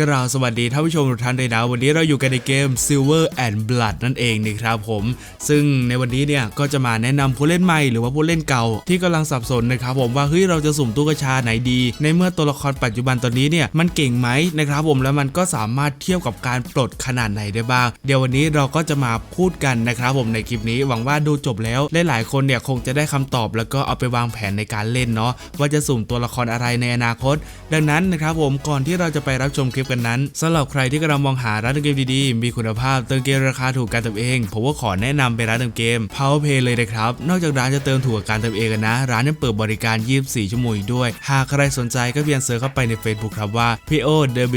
กราบสวัสดีท่านผู้ชมทุกท่านเลยนะ วันนี้เราอยู่กันในเกม Silver and Blood นั่นเองนะครับผม ซึ่งในวันนี้เนี่ยก็จะมาแนะนำผู้เล่นใหม่หรือว่าผู้เล่นเก่าที่กำลังสับสนนะครับผมว่าเฮ้ยเราจะสุ่มตู้กระชาไหนดี ในเมื่อตัวละครปัจจุบันตอนนี้เนี่ยมันเก่งไหมนะครับผมแล้วมันก็สามารถเทียบกับการปลดขนาดไหนได้บ้าง เดี๋ยววันนี้เราก็จะมาพูดกันนะครับผมในคลิปนี้หวังว่าดูจบแล้วหลายๆคนเนี่ยคงจะได้คำตอบแล้วก็เอาไปวางแผนในการเล่นเนาะว่าจะสุ่มตัวละครอะไรในอนาคต ดังนั้นนะครับผมก่อนที่เราจะไปรับชมคลิปกันนั้นสำหรับใครที่กำลังมองหาร้านเติมเกมดีๆ มีคุณภาพเติมเกมราคาถูกการเติมเอง ผมก็ขอแนะนำไปร้านเติมเกม Powerplay เลยนะครับ นอกจากร้านจะเติมถูกกับการเติมเองกันนะ ร้านยังเปิดบริการ 24 ชั่วโมงอีกด้วย หากใครสนใจก็เพียงเซิร์ชเข้าไปใน Facebook ครับว่า PO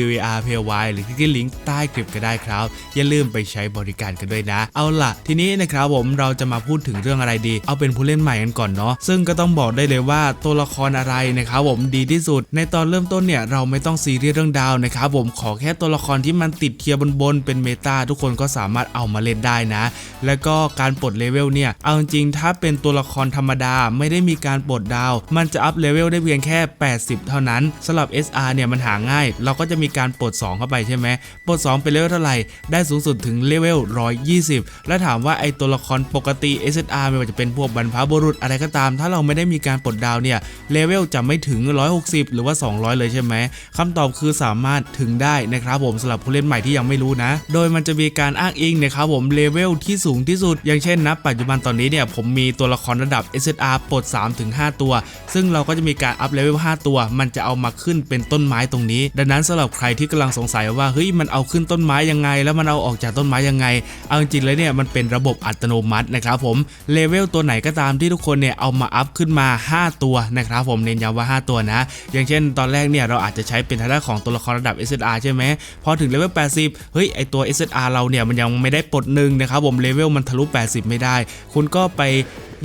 WR p y หรือคลิกที่ลิงก์ใต้คลิปก็ได้ครับ อย่าลืมไปใช้บริการกันด้วยนะ เอาล่ะ ทีนี้นะครับผมเราจะมาพูดถึงเรื่องอะไรดี เอาเป็นผู้เล่นใหม่กันก่อนเนาะซึ่งก็ต้องบอกได้เลยว่าตัวละครอะไรนะครับผมดีที่สุด ในตอนเริ่มต้นเนี่ยเราไม่ต้องซีเรียสเรื่องดาวนะครับผมขอแค่ตัวละครที่มันติดเทียร์บนๆเป็นเมตาทุกคนก็สามารถเอามาเล่นได้นะ แล้วก็การปลดเลเวลเนี่ย เอาจริงถ้าเป็นตัวละครธรรมดาไม่ได้มีการปลดดาว มันจะอัพเลเวลได้เพียงแค่ 80 เท่านั้นสำหรับ SR เนี่ยมันหาง่าย เราก็จะมีการปลด 2 เข้าไปใช่ไหมปลด 2 เป็นเลเวลเท่าไหร่ ได้สูงสุดถึงเลเวล 120 แล้วถามว่าไอตัวละครปกติ SR ไม่ว่าจะเป็นพวกบรรพบุรุษอะไรก็ตาม ถ้าเราไม่ได้มีการปลดดาวเนี่ยเลเวลจะไม่ถึง 160 หรือว่า 200 เลยใช่ไหมคำตอบคือสามารถถึงได้นะครับผมสำหรับผู้เล่นใหม่ที่ยังไม่รู้นะ โดยมันจะมีการอ้างอิงนะครับผมเลเวลที่สูงที่สุด อย่างเช่นนะปัจจุบันตอนนี้เนี่ยผมมีตัวละครระดับ SR ปลด3-5 ตัว ซึ่งเราก็จะมีการอัพเลเวล5ตัว มันจะเอามาขึ้นเป็นต้นไม้ตรงนี้ ดังนั้นสำหรับใครที่กำลังสงสัยว่าเฮ้ยมันเอาขึ้นต้นไม้ยังไง แล้วมันเอาออกจากต้นไม้ยังไง เอาจริงๆเลยเนี่ยมันเป็นระบบอัตโนมัตินะครับผมเลเวลตัวไหนก็ตามที่ทุกคนเนี่ยเอามาอัพขึ้นมา 5 ตัวนะครับผมเน้นย้ำว่า 5 ตัวนะ อย่างเช่น ตอนแรกเนี่ยเราอาจจะใช้เป็นทางด้านของตัวละครระดับ SR ใช่ไหมพอถึงเลเวล 80 เฮ้ยไอตัว SR เราเนี่ยมันยังไม่ได้ปลดหนึ่งนะครับผมเลเวลมันทะลุ 80 ไม่ได้ คุณก็ไป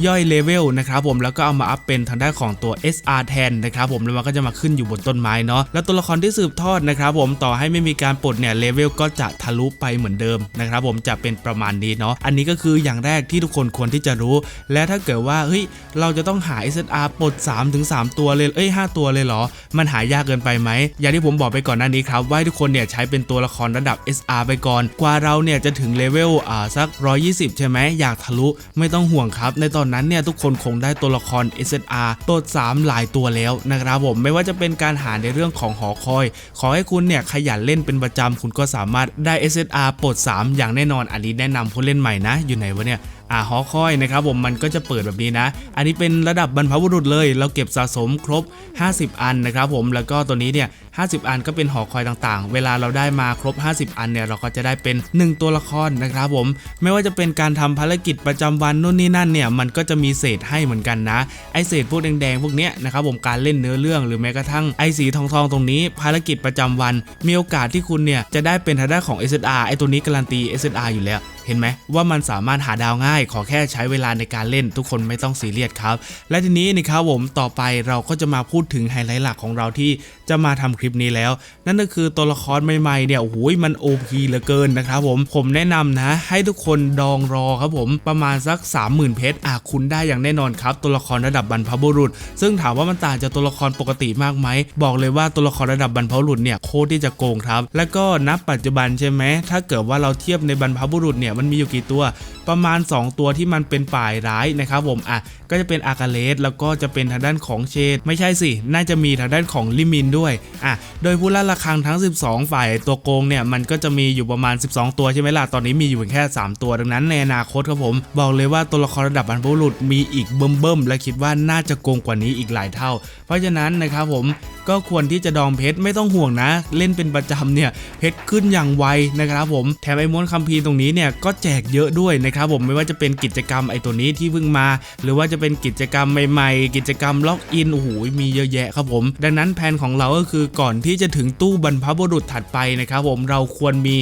ย่อยเลเวลนะครับผมแล้วก็เอามาอัพเป็นทางด้านของตัว SR แทนนะครับผมแล้วมันก็จะมาขึ้นอยู่บนต้นไม้เนาะแล้วตัวละครที่สืบทอดนะครับผมต่อให้ไม่มีการปลดเนี่ยเลเวลก็จะทะลุไปเหมือนเดิมนะครับผมจะเป็นประมาณนี้เนาะอันนี้ก็คืออย่างแรกที่ทุกคนควรที่จะรู้ และถ้าเกิดว่าเฮ้ยเราจะต้องหา SR ปลด3ถึง3ตัวเลยเอ้ย5ตัวเลยเหรอ มันหายากเกินไปไหมอย่างที่ผมบอกไปก่อนหน้านี้ครับว่าทุกคนเนี่ยใช้เป็นตัวละครระดับ SR ไปก่อน กว่าเราเนี่ยจะถึงเลเวลอ่าสัก 120 ใช่ไหมอยากทะลุไม่ต้องห่วงครับในตอนนั้นเนี่ยทุกคนคงได้ตัวละคร SSR ตัว3หลายตัวแล้วนะครับผมไม่ว่าจะเป็นการหาในเรื่องของหอคอย ขอให้คุณเนี่ยขยันเล่นเป็นประจำคุณก็สามารถได้ SR ปลด 3 อย่างแน่นอนอันนี้แนะนำผู้เล่นใหม่นะอยู่ไหนวะเนี่ย อ่าหอคอยนะครับผมมันก็จะเปิดแบบนี้นะ อันนี้เป็นระดับบรรพบุรุษเลย เราเก็บสะสมครบ 50 อันนะครับผมแล้วก็ตัวนี้เนี่ย50 อันก็เป็นหอคอยต่างๆ เวลาเราได้มาครบ 50 อันเนี่ยเราก็จะได้เป็น 1 ตัวละครนะครับผม ไม่ว่าจะเป็นการทำภารกิจประจำวันนู่นนี่นั่นเนี่ยมันก็จะมีเศษให้เหมือนกันนะไอเศษพวกแดงๆพวกเนี้ยนะครับผมการเล่นเนื้อเรื่องหรือแม้กระทั่งไอสีทองๆตรงนี้ ภารกิจประจำวัน มีโอกาสที่คุณเนี่ยจะได้เป็นทางด้านของ SSR ไอตัวนี้การันตี SSR อยู่แล้ว เห็นไหมว่ามันสามารถหาดาวง่าย ขอแค่ใช้เวลาในการเล่นทุกคนไม่ต้องซีเรียสครับ และทีนี้นะครับผมต่อไปเราก็จะมาพูดถึงไฮไลท์หลักของเราที่จะมาทำคลิปนี้แล้ว นั่นก็คือตัวละครใหม่ๆเนี่ยโอ้โหมัน OP เหลือเกินนะครับผมผมแนะนำนะ ให้ทุกคนดองรอครับผมประมาณสัก 30,000 เพชรอะคุณได้อย่างแน่นอนครับ ตัวละครระดับบรรพบุรุษ ซึ่งถามว่ามันต่างจากตัวละครปกติมากไหมบอกเลยว่าตัวละครระดับบรรพบุรุษเนี่ยโคตรที่จะโกงครับ แล้วก็นับปัจจุบันใช่ไหมถ้าเกิดว่าเราเทียบในบรรพบุรุษเนี่ยมันมีอยู่กี่ตัว ประมาณ 2 ตัวที่มันเป็นป่ายร้ายนะครับผมอะก็จะเป็นอากาเลสแล้วก็จะเป็นทางด้านของเชดไม่ใช่สิ น่าจะมีทางด้านของลิมินด้วยอะโดยผู้ล่าระฆังทั้ง 12 ฝ่ายตัวโกงเนี่ยมันก็จะมีอยู่ประมาณ 12 ตัวใช่ไหมล่ะตอนนี้มีอยู่แค่ 3 ตัวดังนั้นในอนาคตครับผม บอกเลยว่าตัวละครระดับบรรพบุรุษมีอีกเบิ่มๆและคิดว่าน่าจะโกงกว่านี้อีกหลายเท่า เพราะฉะนั้นนะครับผมก็ควรที่จะดองเพชรไม่ต้องห่วงนะ เล่นเป็นประจำเนี่ยเพชรขึ้นอย่างไวนะครับผมแถมไอ้ม้วนคัมภีร์ตรงนี้เนี่ยก็แจกเยอะด้วยนะครับผมไม่ว่าจะเป็นกิจกรรมไอ้ตัวนี้ที่เพิ่งมา หรือว่าจะเป็นกิจกรรมใหม่ๆ กิจกรรมล็อกอินโอ้โหมีเยอะแยะครับผม ดังนั้นแผนของเราก็คือก่อนที่จะถึงตู้บรรพบุรุษถัดไปนะครับผมเราควรมี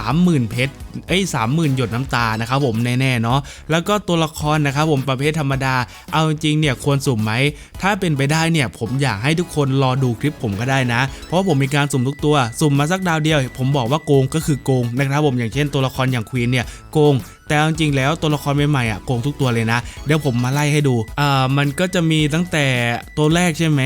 30,000 เพชรเอ้ย30,000หยดน้ำตานะครับผมแน่ๆเนาะแล้วก็ตัวละครนะครับผมประเภทธรรมดา เอาจริงเนี่ยควรสุ่มไหม ถ้าเป็นไปได้เนี่ยผมอยากให้ทุกคนรอดูคลิปผมก็ได้นะ เพราะผมมีการสุ่มทุกตัว สุ่มมาสักดาวเดียว ผมบอกว่าโกงก็คือโกงนะครับผมอย่างเช่นตัวละครอย่างควีนเนี่ยโกง แต่จริงๆแล้วตัวละครใหม่ๆอะโกงทุกตัวเลยนะ เดี๋ยวผมมาไล่ให้ดูอ่ามันก็จะมีตั้งแต่ตัวแรกใช่ไหม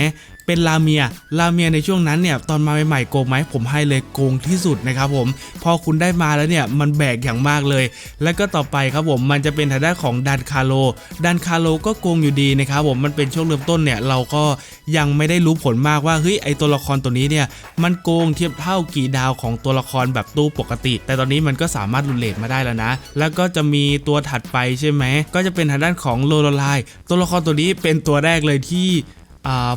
เป็นลาเมียลาเมียในช่วงนั้นเนี่ยตอนมาใหม่ๆโกงไหมผมให้เลยโกงที่สุดนะครับผมพอคุณได้มาแล้วเนี่ยมันแบกอย่างมากเลย แล้วก็ต่อไปครับผมมันจะเป็นทางด้านของดันคาโลดันคาโลก็โกงอยู่ดีนะครับผมมันเป็นช่วงเริ่มต้นเนี่ยเราก็ยังไม่ได้รู้ผลมากว่าเฮ้ยไอตัวละครตัวนี้เนี่ยมันโกงเทียบเท่ากี่ดาวของตัวละครแบบตู้ปกติ แต่ตอนนี้มันก็สามารถรุนเลทมาได้แล้วนะ แล้วก็จะมีตัวถัดไปใช่ไหมก็จะเป็นทางด้านของโลโลไลตัวละครตัวนี้เป็นตัวแรกเลยที่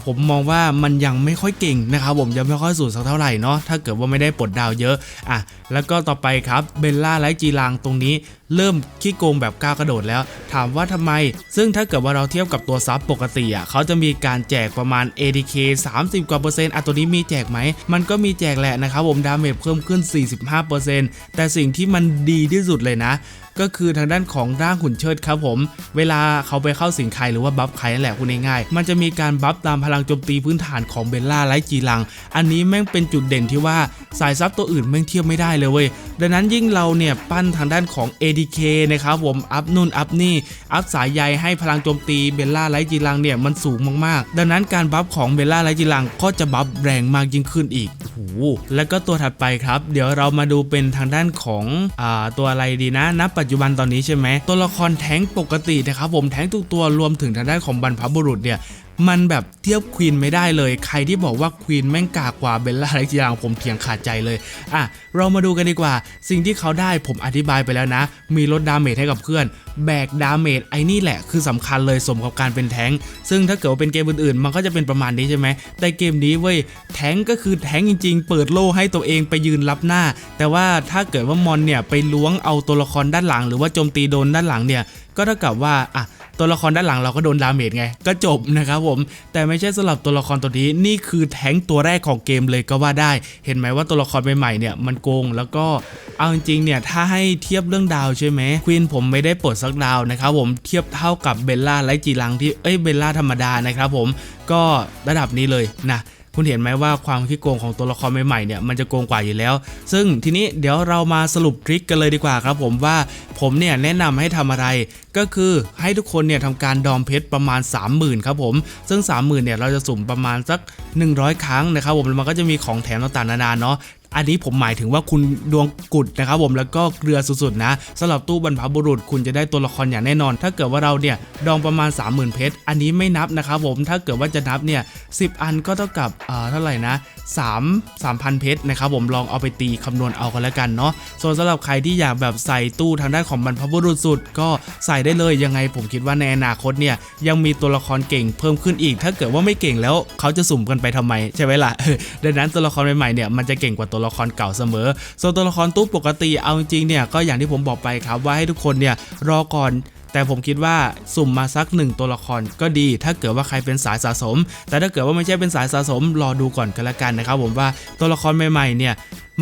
ผมมองว่ามันยังไม่ค่อยเก่งนะครับผมยังไม่ค่อยสูตรสักเท่าไหร่เนาะถ้าเกิดว่าไม่ได้ปลดดาวเยอะอะแล้วก็ต่อไปครับเบลล่าไลท์จีรังตรงนี้เริ่มขี้โกงแบบก้าวกระโดดแล้ว ถามว่าทำไม ซึ่งถ้าเกิดว่าเราเทียบกับตัวซับปกติอะเขาจะมีการแจกประมาณ ADK 30 กว่าเปอร์เซ็นต์อะตัวนี้มีแจกไหม มันก็มีแจกแหละนะครับผมดาเมจเพิ่มขึ้น 45เปอร์เซ็นต์แต่สิ่งที่มันดีที่สุดเลยนะ ก็คือทางด้านของร่างหุ่นเชิดครับผม เวลาเขาไปเข้าสิงใครหรือว่าบัฟใครนั่นแหละคุณง่ายๆมันจะมีการบัฟตามพลังโจมตีพื้นฐานของเบลล่าไลจีรัง อันนี้แม่งเป็นจุดเด่นที่ว่าสายซับตัวอื่นแม่งเทียบไม่ได้เลยเว้ยดังนั้นยิ่งเราเนี่ยปั้นทางด้านของ ADK นะครับผมอัพนู่นอัพนี่อัพสายใยให้พลังโจมตีเบลล่าไลจีรังเนี่ยมันสูงมากๆ ดังนั้นการบัฟของเบลล่าไลจีรังก็จะบัฟแรงมากยิ่งขึ้นอีก แล้วก็ตัวถัดไปครับ เดี๋ยวเรามาดูเป็นทางด้านของอ่าตัวอะไรดีนะณปัจจุบันตอนนี้ใช่ไหมตัวละครแท้งปกตินะครับผมแท้งทุกตัวรวมถึงทางด้านของบรรพบุรุษเนี่ย มันแบบเทียบควีนไม่ได้เลย ใครที่บอกว่าควีนแม่งกากกว่าเบลล่าไลท์จีรังผมเถียงขาดใจเลย อะ เรามาดูกันดีกว่า สิ่งที่เขาได้ผมอธิบายไปแล้วนะ มีลดดาเมจให้กับเพื่อน แบกดาเมจไอ้นี่แหละคือสำคัญเลยสมกับการเป็นแท้งซึ่งถ้าเกิดว่าเป็นเกมอื่นๆ มันก็จะเป็นประมาณนี้ใช่ไหมแต่เกมนี้เว้ยแท้งก็คือแท้งจริง ๆ เปิดโล่ให้ตัวเองไปยืนรับหน้า แต่ว่าถ้าเกิดว่ามอนเนี่ยไปล้วงเอาตัวละครด้านหลัง หรือว่าโจมตีโดนด้านหลังเนี่ยก็เท่ากับว่าอะ ตัวละครด้านหลังเราก็โดนดาเมจไง ก็จบนะครับผม แต่ไม่ใช่สำหรับตัวละครตัวนี้นี่คือแท้งตัวแรกของเกมเลยก็ว่าได้ เห็นไหมว่าตัวละครใหม่ๆเนี่ยมันโกงแล้วก็เอาจริงๆเนี่ยถ้าให้เทียบเรื่องดาวใช่ไหมควีนผมไม่ได้ปลดสักดาวนะครับผมเทียบเท่ากับเบลล่าไลจีลังที่เอ้ยเบลล่าธรรมดานะครับผมก็ระดับนี้เลยนะ คุณเห็นไหมว่าความขี้โกงของตัวละครใหม่ๆเนี่ยมันจะโกงกว่าอยู่แล้ว ซึ่งทีนี้เดี๋ยวเรามาสรุปทริคกันเลยดีกว่าครับผมว่าผมเนี่ยแนะนำให้ทำอะไร ก็คือให้ทุกคนเนี่ยทำการดอมเพชรประมาณ 30,000ครับผมซึ่ง 30,000เนี่ยเราจะสุ่มประมาณสัก 100 ครั้งนะครับผมมันก็จะมีของแถมต่างๆนานาเนาะ อันนี้ผมหมายถึงว่าคุณดวงกุดนะครับผมแล้วก็เกลือสุดๆนะสำหรับตู้บรรพบุรุษคุณจะได้ตัวละครอย่างแน่นอน ถ้าเกิดว่าเราเนี่ยดองประมาณ 30,000 เพชรอันนี้ไม่นับนะครับผมถ้าเกิดว่าจะนับเนี่ย10อันก็เท่ากับเอ่อเท่าไหร่นะ3 3,000 เพชรนะครับผมลองเอาไปตีคำนวณเอากันแล้วกันเนาะส่วนสำหรับใครที่อยากแบบใส่ตู้ทางด้านของบรรพบุรุษสุด ก็ใส่ได้เลยยังไงผมคิดว่าในอนาคตเนี่ยยังมีตัวละครเก่งเพิ่มขึ้นอีก ถ้าเกิดว่าไม่เก่งแล้วเขาจะสุ่มกันไปทำไมใช่ไหมล่ะดังนั้นตัวละครใหม่ๆเนี่ยมันจะเก่งกว่าตัวัวละครเก่าเสมอ ส่วนตัวละครตู้ปกติเอาจริงเนี่ยก็อย่างที่ผมบอกไปครับว่าให้ทุกคนเนี่ยรอก่อนแต่ผมคิดว่าสุ่มมาสักหนึ่งตัวละครก็ดี ถ้าเกิดว่าใครเป็นสายสะสม แต่ถ้าเกิดว่าไม่ใช่เป็นสายสะสม รอดูก่อนกันละกันนะครับผมว่าตัวละครใหม่ๆเนี่ย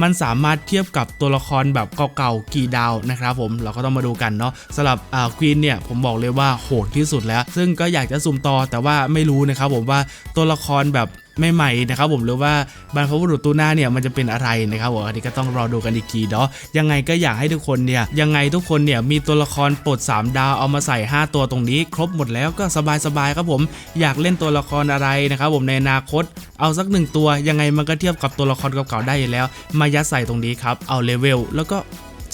มันสามารถเทียบกับตัวละครแบบเก่าๆกี่ดาวนะครับผมเราก็ต้องมาดูกันเนาะสำหรับอ่าควีนเนี่ยผมบอกเลยว่าโหดที่สุดแล้ว ซึ่งก็อยากจะสุ่มต่อแต่ว่าไม่รู้นะครับผมว่าตัวละครแบบ ใหม่ๆนะครับผมหรือว่าบรรพบุรุษตัวหน้าเนี่ยมันจะเป็นอะไรนะครับผมอันนี้ก็ต้องรอดูกันอีกทีเนาะยังไงก็อยากให้ทุกคนเนี่ยยังไงทุกคนเนี่ยมีตัวละครปลด3 ดาวเอามาใส่ 5 ตัวตรงนี้ ครบหมดแล้วก็สบายๆครับผมอยากเล่นตัวละครอะไรนะครับผมในอนาคตเอาสักหนึ่งตัวยังไงมันก็เทียบกับตัวละครเก่าๆได้อยู่แล้ว มายัดใส่ตรงนี้ครับเอาเลเวลแล้วก็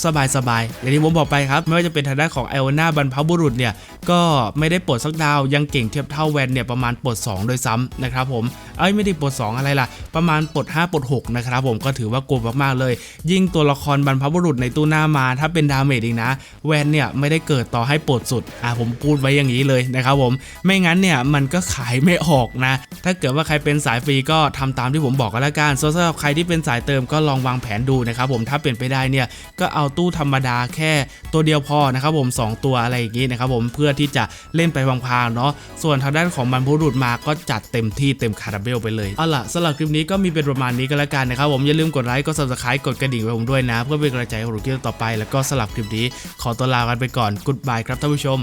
สบายสบายๆอย่างที่ผมบอกไปครับ ไม่ว่าจะเป็นทางด้านของไอโอนาบรรพบุรุษเนี่ยก็ไม่ได้ปลดสักดาว ยังเก่งเทียบเท่าแวนเนี่ยประมาณปลด2โดยซ้ำนะครับผมเอ้ยไม่ได้ปลด2 อะไรล่ะ ประมาณปลด5ปลด6นะครับผมก็ถือว่าโกงมากๆเลย ยิ่งตัวละครบรรพบุรุษในตู้หน้ามาถ้าเป็นดาเมจอีกนะ แวนเนี่ยไม่ได้เกิดต่อให้ปลดสุดอะผมพูดไว้อย่างนี้เลยนะครับผมไม่งั้นเนี่ยมันก็ขายไม่ออกนะ ถ้าเกิดว่าใครเป็นสายฟรีก็ทำตามที่ผมบอกกันละกันส่วนสำหรับใครที่เป็นสายเติมก็ลองวางแผนดูนะครับผมถ้าเป็นไปได้เนี่ยก็เอาาตู้ธรรมดาแค่ตัวเดียวพอนะครับผมสองตัวอะไรอย่างนี้นะครับผมเพื่อที่จะเล่นไปพลางๆเนาะส่วนทางด้านของบรรพบุรุษมาก็จัดเต็มที่เต็มคาราเบลไปเลยเอาล่ะสำหรับคลิปนี้ก็มีเป็นประมาณนี้ก็แล้วกันนะครับผมอย่าลืมกดไลค์กด subscribe กดกระดิ่งไว้ผมด้วยนะ เพื่อเป็นกำลังใจให้ผมคลิปต่อไป แล้วก็สำหรับคลิปนี้ขอตัวลากันไปก่อนกุดบายครับท่านผู้ชม